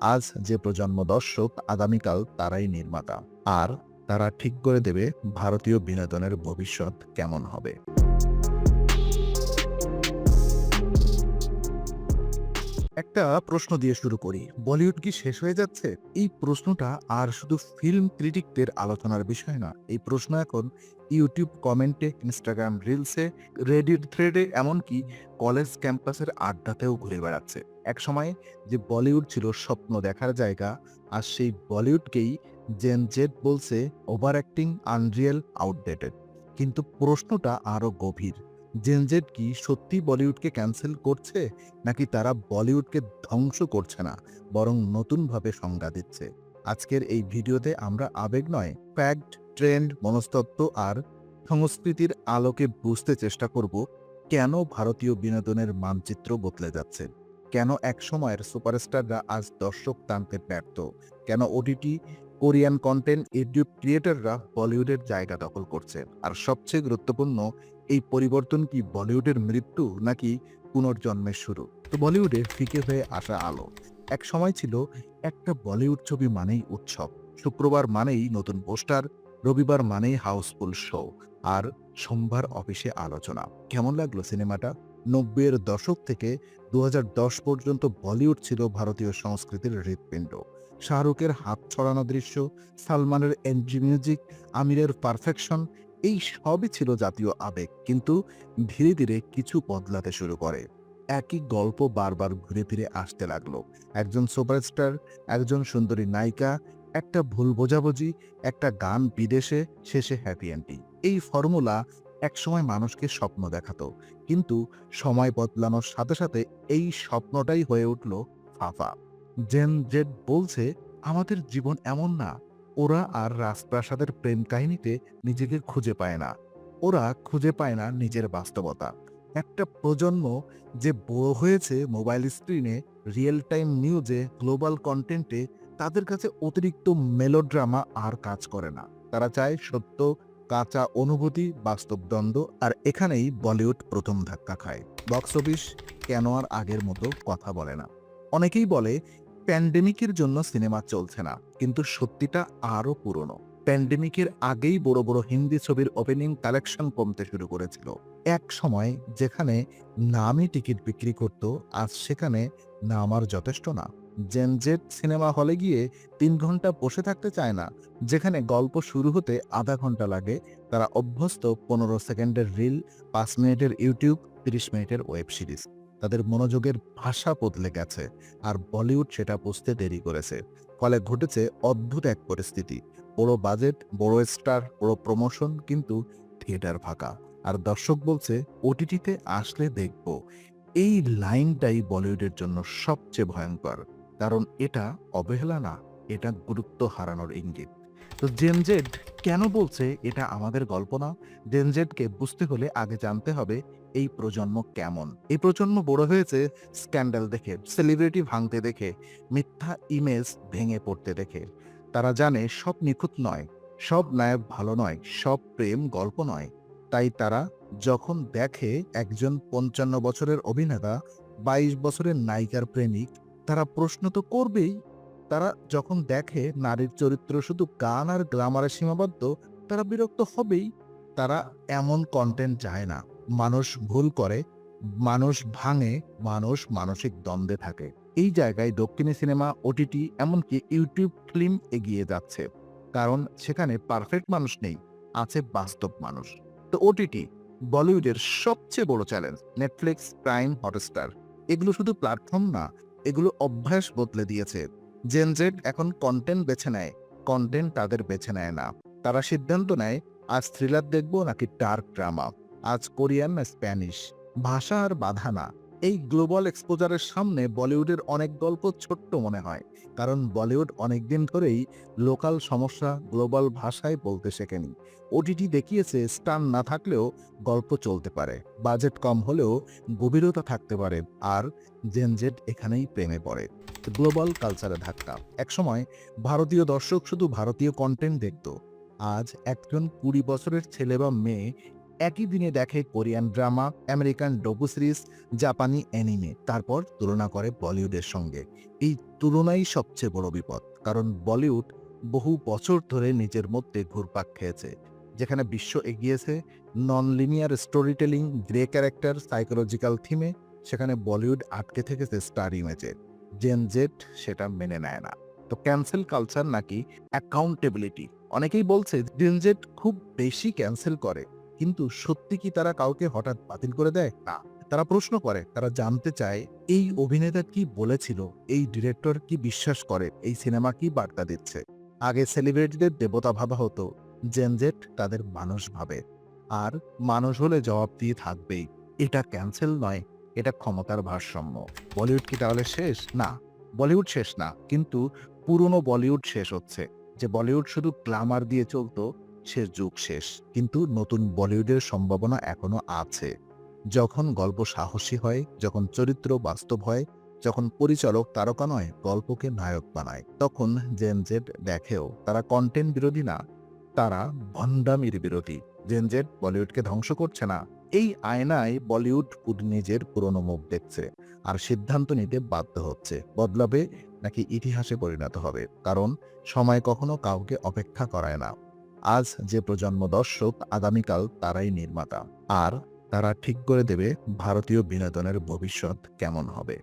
আজ যে প্রজন্ম দর্শক, আগামীকাল তারাই নির্মাতা। আর তারা ঠিক করে দেবে ভারতীয় বিনোদনের ভবিষ্যৎ কেমন হবে। একটা প্রশ্ন দিয়ে শুরু করি। বলিউড কি শেষ হয়ে যাচ্ছে? এই প্রশ্নটা আর শুধু ফিল্ম ক্রিটিকদের আলোচনার বিষয় না, এই প্রশ্ন এখন ইউটিউব কমেন্টে ইনস্টাগ্রাম রিলসে রেডিট থ্রেডে এমনকি কলেজ ক্যাম্পাসের আড্ডাতেও ঘুরে বেড়াচ্ছে। এক সময় যে বলিউড ছিল স্বপ্ন দেখার জায়গা, আর সেই বলিউডকেই জেন জেড বলছে ওভার অ্যাক্টিং আনরিয়েল আউটডেটেড কিন্তু প্রশ্নটা আরও গভীর। জেনজেড কি সত্যি বলিউডকে ক্যান্সেল করছে, নাকি তারা বলিউডকে ধ্বংস করছে না, বরং নতুনভাবে সংজ্ঞা দিচ্ছে? আজকের এই ভিডিওতে আমরা আবেগ নয় ফ্যাক্ট ট্রেন্ড মনস্তত্ত্ব আর সংস্কৃতির আলোকে বুঝতে চেষ্টা করব, কেন ভারতীয় বিনোদনের মানচিত্র বদলে যাচ্ছে? কেন এক সময়ের সুপারস্টাররা আজ দর্শক টানতে ব্যর্থ? কেন ওটিটি কোরিয়ান কন্টেন্ট ইউটিউব ক্রিয়েটররা বলিউডের জায়গা দখল করছে। আর সবচেয়ে গুরুত্বপূর্ণ, এই পরিবর্তন কি বলিউডের মৃত্যু নাকি পুনর্জন্মের শুরু? তো বলিউডে ফিকে হয়ে আসা আলো। এক সময় ছিল, একটা বলিউড ছবি মানেই উৎসব। শুক্রবার মানেই নতুন পোস্টার, রবিবার মানেই হাউসফুল শো, আর সোমবার অফিসে আলোচনা। কেমন লাগল সিনেমাটা? নব্বইয়ের দশক থেকে দু হাজার দশ পর্যন্ত বলিউড ছিল ভারতীয় সংস্কৃতির হৃৎপিণ্ড। শাহরুখের হাত ছড়ানো দৃশ্য, সালমানের এনজি মিউজিক, আমিরের পারফেকশন এই সবই ছিল জাতীয় আবেগ। কিন্তু ধীরে ধীরে কিছু বদলাতে শুরু করে। একই গল্প বারবার ঘুরে ফিরে আসতে লাগল। একজন সুপারস্টার একজন সুন্দরী নায়িকা, একটা ভুল বোঝাবুঝি, একটা গান বিদেশে, শেষে হ্যাপি এন্ডিং এই ফর্মুলা একসময় মানুষকে স্বপ্ন দেখাতো। কিন্তু সময় বদলানোর সাথে সাথে এই স্বপ্নটাই হয়ে উঠল ফাফা জেন জেড বলছে, আমাদের জীবন এমন না। ওরা আর রাজপ্রাসাদের প্রেম কাহিনীতে নিজেকে খুঁজে পায় না। ওরা খুঁজে পায় না নিজের বাস্তবতা। একটা প্রজন্ম যে বড় হয়েছে মোবাইল স্ক্রিনে, রিয়েল টাইম নিউজে, গ্লোবাল কন্টেন্টে, তাদের কাছে অতিরিক্ত মেলোড্রামা আর কাজ করে না। তারা চায় সত্য, কাঁচা অনুভূতি বাস্তব দ্বন্দ্ব আর এখানেই বলিউড প্রথম ধাক্কা খায়। বক্স অফিস কেন আর আগের মতো কথা বলে না? অনেকেই বলে প্যান্ডেমিকের জন্য সিনেমা চলছে না, কিন্তু সত্যিটা আরও পুরনো। প্যান্ডেমিকের আগেই বড় বড় হিন্দি ছবির ওপেনিং কালেকশন কমতে শুরু করেছিল। এক সময় যেখানে নামই টিকিট বিক্রি করত, আজ সেখানে নাম আর যথেষ্ট না। জেনজেট সিনেমা হলে গিয়ে তিন ঘণ্টা বসে থাকতে চায় না, যেখানে গল্প শুরু হতে আধা ঘণ্টা লাগে। তারা অভ্যস্ত পনেরো সেকেন্ডের রিল পাঁচ মিনিটের ইউটিউব তিরিশ মিনিটের ওয়েব সিরিজ তাদের মনোযোগের ভাষা বদলে গেছে আর বলিউড সেটা বুঝতে দেরি করেছে। ফলে ঘটেছে অদ্ভুত এক পরিস্থিতি। বড় বাজেট, বড় স্টার, বড় প্রমোশন কিন্তু থিয়েটার ফাঁকা। আর দর্শক বলছে, ওটিটিতে আসলে দেখব। এই লাইনটাই বলিউডের জন্য সবচেয়ে ভয়ঙ্কর। কারণ এটা অবহেলা না, এটা গুরুত্ব হারানোর ইঙ্গিত। তো জেনজেড কেন বলছে এটা আমাদের গল্প না? জেনজেডকে বুঝতে হলে আগে জানতে হবে এই প্রজন্ম কেমন। এই প্রজন্ম বড় হয়েছে স্ক্যান্ডাল দেখে, সেলিব্রিটি ভাঙতে দেখে, মিথ্যা ইমেজ ভেঙে পড়তে দেখে। তারা জানে সব নিখুঁত নয়, সব নায়ক ভালো নয়, সব প্রেম গল্প নয়। তাই তারা যখন দেখে একজন পঞ্চান্ন বছরের অভিনেতা, বাইশ বছরের নায়িকার প্রেমিক, তারা প্রশ্ন তো করবেই তারা যখন দেখে নারীর চরিত্র শুধু গান আর গ্লামারে সীমাবদ্ধ, তারা বিরক্ত হবেই। তারা এমন কন্টেন্ট চায় না। মানুষ ভুল করে, মানুষ ভাঙে, মানুষ মানসিক দ্বন্দ্বে থাকে। এই জায়গায় দক্ষিণী সিনেমা ওটিটি এমনকি ইউটিউব ফিল্ম এগিয়ে যাচ্ছে। কারণ সেখানে পারফেক্ট মানুষ নেই, আছে বাস্তব মানুষ। তো ওটিটি বলিউডের সবচেয়ে বড় চ্যালেঞ্জ নেটফ্লিক্স প্রাইম হটস্টার এগুলো শুধু প্ল্যাটফর্ম না, এগুলো অভ্যাস বদলে দিয়েছে। জেনজেড এখন কন্টেন্ট বেছে নেয় কন্টেন্ট তাদের বেছে নেয় না। তারা সিদ্ধান্ত নেয়, আজ থ্রিলার দেখব নাকি ডার্ক ড্রামা আজ কোরিয়ান না স্প্যানিশ ভাষা আর বাধা না। এই গ্লোবাল এক্সপোজারের সামনে বলিউডের অনেক গল্প ছোট্ট মনে হয়, কারণ বলিউড অনেক দিন ধরেই লোকাল সমস্যা গ্লোবাল ভাষায় বলতে শেখেনি। ওটিটি দেখিয়েছে, স্টান না থাকলেও গল্প চলতে পারে, বাজেট কম হলেও গভীরতা থাকতে পারে, আর জেনজেট এখানেই প্রেমে পড়ে। গ্লোবাল কালচারে ধাক্কা, একসময় ভারতীয় দর্শক শুধু ভারতীয় কন্টেন্ট দেখত, আজ একজন কুড়ি বছরের ছেলে বা মেয়ে একই দিনে দেখে Korean drama, American docu series, জাপানি অ্যানিমে, তারপর তুলনা করে বলিউডের সঙ্গে। এই তুলনাই সবচেয়ে বড় বিপদ, কারণ বলিউড বহু বছর ধরে নিজের মধ্যে ঘুরপাক খেয়েছে, যেখানে বিশ্ব এগিয়েছে non linear story telling grey character psychological থিমে সেখানে বলিউড আটকে থেকেছে স্টার ইমেজে জেন জেট সেটা মেনে নেয় না। তো ক্যান্সেল কালচার নাকি অ্যাকাউন্টেবিলিটি অনেকেই বলছে জেন জেড খুব বেশি ক্যান্সেল করে। কিন্তু সত্যি কি তারা কাউকে হঠাৎ বাতিল করে দেয়? না। তারা প্রশ্ন করে, তারা জানতে চায়, এই অভিনেতা কি বলেছিল? এই ডিরেক্টর কি বিশ্বাস করে? এই সিনেমা কি বার্তা দিচ্ছে? আগে সেলিব্রিটিদের দেবতা ভাবা হতো জেনজেট তাদের মানুষ ভাবে। আর মানুষ হলে জবাব দিয়ে থাকবেই। এটা ক্যান্সেল নয়, এটা ক্ষমতার ভারসাম্য। বলিউড কি তাহলে শেষ? না। বলিউড শেষ না, কিন্তু পুরনো বলিউড শেষ হচ্ছে। যে বলিউড শুধু গ্লামার দিয়ে চলতো সে যুগ শেষ। কিন্তু নতুন বলিউডের সম্ভাবনা এখনও আছে। যখন গল্প সাহসী হয়, যখন চরিত্র বাস্তব হয়, যখন পরিচালক তারকা নয়, গল্পকে নায়ক বানায়। তখন জেন জেড দেখেও তারা কন্টেন্ট বিরোধী না, তারা ভণ্ডামির বিরোধী। জেন জেড বলিউডকে ধ্বংস করছে না। এই আয়নায় বলিউড নিজের পুরনো মুখ দেখছে আর সিদ্ধান্ত নিতে বাধ্য হচ্ছে। বদলাবে নাকি ইতিহাসে পরিণত হবে। কারণ সময় কখনো কাউকে অপেক্ষা করায় না। আজ যে প্রজন্ম দর্শক আগামীকাল তারাই নির্মাতা, আর তারা ঠিক করে দেবে ভারতীয় বিনোদনের ভবিষ্যৎ কেমন হবে।